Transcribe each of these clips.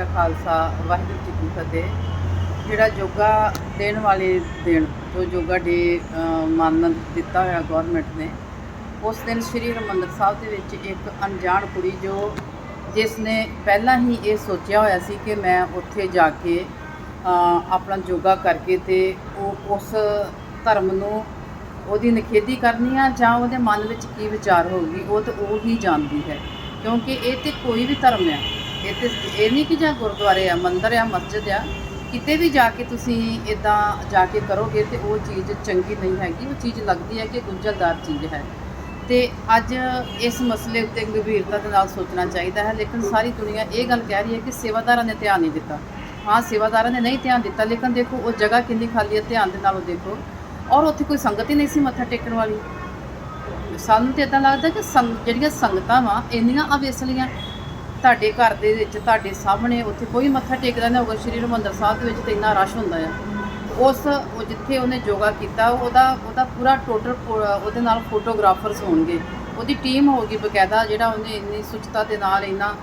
ਕਾ ਖਾਲਸਾ, ਵਾਹਿਗੁਰੂ ਜੀ ਕੀ ਫਤਿਹ। ਜਿਹੜਾ ਯੋਗਾ ਦੇਣ ਵਾਲੇ ਦਿਨ, ਜੋ ਯੋਗਾ ਡੇ ਮਾਨਨ ਦਿੱਤਾ ਹੋਇਆ ਗਵਰਨਮੈਂਟ ਨੇ, ਉਸ ਦਿਨ ਸ੍ਰੀ ਹਰਿਮੰਦਰ ਸਾਹਿਬ ਦੇ ਵਿੱਚ ਇੱਕ ਅਣਜਾਣ ਕੁੜੀ ਜੋ ਜਿਸ ਨੇ ਪਹਿਲਾਂ ਹੀ ਇਹ ਸੋਚਿਆ ਹੋਇਆ ਸੀ ਕਿ ਮੈਂ ਉੱਥੇ ਜਾ ਕੇ ਆਪਣਾ ਯੋਗਾ ਕਰਕੇ ਤੇ ਉਹ ਉਸ ਧਰਮ ਨੂੰ ਉਹਦੀ ਨਿਖੇਧੀ ਕਰਨੀ ਆ ਜਾਂ ਉਹਦੇ ਮਨ ਵਿੱਚ ਕੀ ਵਿਚਾਰ ਹੋਊਗੀ, ਉਹ ਤਾਂ ਉਹ ਹੀ ਜਾਣਦੀ ਹੈ। ਕਿਉਂਕਿ ਇਹ ਤੇ ਕੋਈ ਵੀ ਧਰਮ ਹੈ ਇੱਥੇ ਇਹ ਨਹੀਂ ਕਿ ਜਾਂ ਗੁਰਦੁਆਰੇ ਆ, ਮੰਦਿਰ ਆ, ਮਸਜਿਦ ਆ, ਕਿਤੇ ਵੀ ਜਾ ਕੇ ਤੁਸੀਂ ਇਦਾਂ ਜਾ ਕੇ ਕਰੋਗੇ ਤੇ ਉਹ ਚੀਜ਼ ਚੰਗੀ ਨਹੀਂ ਹੈਗੀ, ਉਹ ਚੀਜ਼ ਲੱਗਦੀ ਹੈ ਕਿ ਗੁੰਝਲਦਾਰ ਚੀਜ਼ ਹੈ। ਤੇ ਅੱਜ ਇਸ ਮਸਲੇ ਉੱਤੇ ਗੰਭੀਰਤਾ ਦੇ ਨਾਲ ਸੋਚਣਾ ਚਾਹੀਦਾ ਹੈ, ਲੇਕਿਨ ਸਾਰੀ ਦੁਨੀਆ ਇਹ ਗੱਲ ਕਹਿ ਰਹੀ ਹੈ ਕਿ ਸੇਵਾਦਾਰਾਂ ਨੇ ਧਿਆਨ ਨਹੀਂ ਦਿੱਤਾ। ਹਾਂ, ਸੇਵਾਦਾਰਾਂ ਨੇ ਨਹੀਂ ਧਿਆਨ ਦਿੱਤਾ, ਲੇਕਿਨ ਦੇਖੋ, ਉਹ ਜਗ੍ਹਾ ਕਿੰਨੀ ਖਾਲੀ ਹੈ, ਧਿਆਨ ਦੇ ਨਾਲ ਉਹ ਦੇਖੋ। ਔਰ ਉੱਥੇ ਕੋਈ ਸੰਗਤ ਹੀ ਨਹੀਂ ਸੀ ਮੱਥਾ ਟੇਕਣ ਵਾਲੀ। ਸਾਨੂੰ ਤੇ ਇਦਾਂ ਲੱਗਦਾ ਕਿ ਸੰਗ, ਜਿਹੜੀਆਂ ਸੰਗਤਾਂ ਵਾ, ਇੰਨੀਆਂ ਅਵੇਸਲੀਆਂ ਤੁਹਾਡੇ ਘਰ ਦੇ ਵਿੱਚ, ਤੁਹਾਡੇ ਸਾਹਮਣੇ ਉੱਥੇ ਕੋਈ ਮੱਥਾ ਟੇਕਦਾ ਨਾ ਹੋਊਗਾ ਸ਼੍ਰੀ ਹਰਿਮੰਦਰ ਸਾਹਿਬ ਦੇ ਵਿੱਚ ਤੇ ਇੰਨਾ ਰਸ਼ ਹੁੰਦਾ ਆ। ਉਸ, ਉਹ ਜਿੱਥੇ ਉਹਨੇ ਯੋਗਾ ਕੀਤਾ, ਉਹਦਾ ਉਹਦਾ ਪੂਰਾ ਟੋਟਲ ਉਹਦੇ ਨਾਲ ਫੋਟੋਗ੍ਰਾਫਰਸ ਹੋਣਗੇ। ਉਹਦੀ ਟੀਮ ਹੋਊਗੀ ਬਕਾਇਦਾ, ਜਿਹੜਾ ਉਹਨੇ ਇੰਨੀ ਸੁਚਤਾ ਦੇ ਨਾਲ, ਇੰਨਾ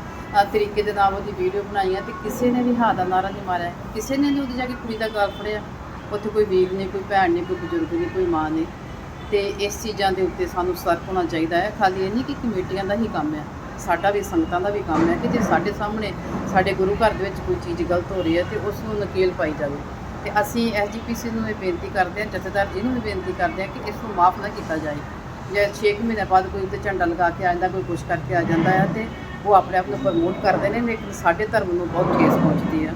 ਤਰੀਕੇ ਦੇ ਨਾਲ ਉਹਦੀ ਵੀਡੀਓ ਬਣਾਈ ਹੈ ਤੇ ਕਿਸੇ ਨੇ ਵੀ ਹਾਂ ਦਾ ਨਾਰਾ ਨਹੀਂ ਮਾਰਿਆ। ਕਿਸੇ ਨੇ ਨਹੀਂ ਉਹਦੀ ਜਾ ਕੇ ਕੁੜੀ ਦਾ ਗਲ ਫੜਿਆ। ਉੱਥੇ ਕੋਈ ਵੀਰ ਨਹੀਂ, ਕੋਈ ਭੈਣ ਨਹੀਂ, ਕੋਈ ਬਜ਼ੁਰਗ ਨਹੀਂ, ਕੋਈ ਮਾਂ ਨਹੀਂ। ਤੇ ਇਸ ਚੀਜ਼ਾਂ ਦੇ ਉੱਤੇ ਸਾਨੂੰ ਸਤਰਕ ਹੋਣਾ ਚਾਹੀਦਾ ਹੈ। ਖਾਲੀ ਇਹ ਨਹੀਂ ਕਿ ਕਮੇਟੀਆਂ ਦਾ ਹੀ ਕੰਮ ਹੈ। ਸਾਡਾ ਵੀ ਸੰਗਤਾਂ ਦਾ ਵੀ ਕੰਮ ਹੈ ਕਿ ਜੇ ਸਾਡੇ ਸਾਹਮਣੇ ਸਾਡੇ ਗੁਰੂ ਘਰ ਦੇ ਵਿੱਚ ਕੋਈ ਚੀਜ਼ ਗਲਤ ਹੋ ਰਹੀ ਹੈ ਤੇ ਉਸ ਨੂੰ ਨਕੇਲ ਪਾਈ ਜਾਵੇ। ਤੇ ਅਸੀਂ ਐਸਜੀਪੀਸੀ ਨੂੰ ਇਹ ਬੇਨਤੀ ਕਰਦੇ ਹਾਂ, ਜਥੇਦਾਰ ਜੀ ਨੂੰ ਵੀ ਬੇਨਤੀ ਕਰਦੇ ਹਾਂ ਕਿ ਇਸ ਨੂੰ ਮਾਫ ਨਾ ਕੀਤਾ ਜਾਏ। ਜੇ 6 ਮਹੀਨੇ ਬਾਅਦ ਕੋਈ ਉੱਤੇ ਝੰਡਾ ਲਗਾ ਕੇ ਆ ਜਾਂਦਾ, ਕੋਈ ਕੁਛ ਕਰਕੇ ਆ ਜਾਂਦਾ ਹੈ ਤੇ ਉਹ ਆਪਣੇ ਆਪ ਨੂੰ ਪ੍ਰਮੋਟ ਕਰਦੇ ਨੇ, ਲੇਕਿਨ ਸਾਡੇ ਧਰਮ ਨੂੰ ਬਹੁਤ ਠੇਸ ਪਹੁੰਚਦੀ ਹੈ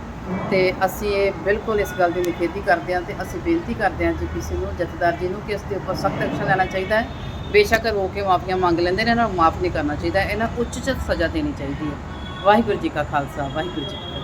ਤੇ ਅਸੀਂ ਇਹ ਬਿਲਕੁਲ ਇਸ ਗੱਲ ਦੀ ਨਿਖੇਧੀ ਕਰਦੇ ਹਾਂ ਤੇ ਅਸੀਂ ਬੇਨਤੀ ਕਰਦੇ ਹਾਂ ਜੀ ਜੀਪੀਸੀ ਨੂੰ, ਜਥੇਦਾਰ ਜੀ ਨੂੰ ਕਿ ਇਸ ਦੇ ਉੱਪਰ ਸਖਤ ਐਕਸ਼ਨ ਲੈਣਾ ਚਾਹੀਦਾ ਹੈ। ਬੇਸ਼ੱਕ ਰੋ ਕੇ ਮਾਫੀਆਂ ਮੰਗ ਲੈਂਦੇ ਨੇ, ਇਹਨਾਂ ਨੂੰ ਮਾਫ ਨਹੀਂ ਕਰਨਾ ਚਾਹੀਦਾ, ਇਹਨਾਂ ਨੂੰ ਉੱਚ ਸਜ਼ਾ ਦੇਣੀ ਚਾਹੀਦੀ ਹੈ। ਵਾਹਿਗੁਰੂ ਜੀ ਕਾ ਖਾਲਸਾ, ਵਾਹਿਗੁਰੂ ਜੀ ਕੀ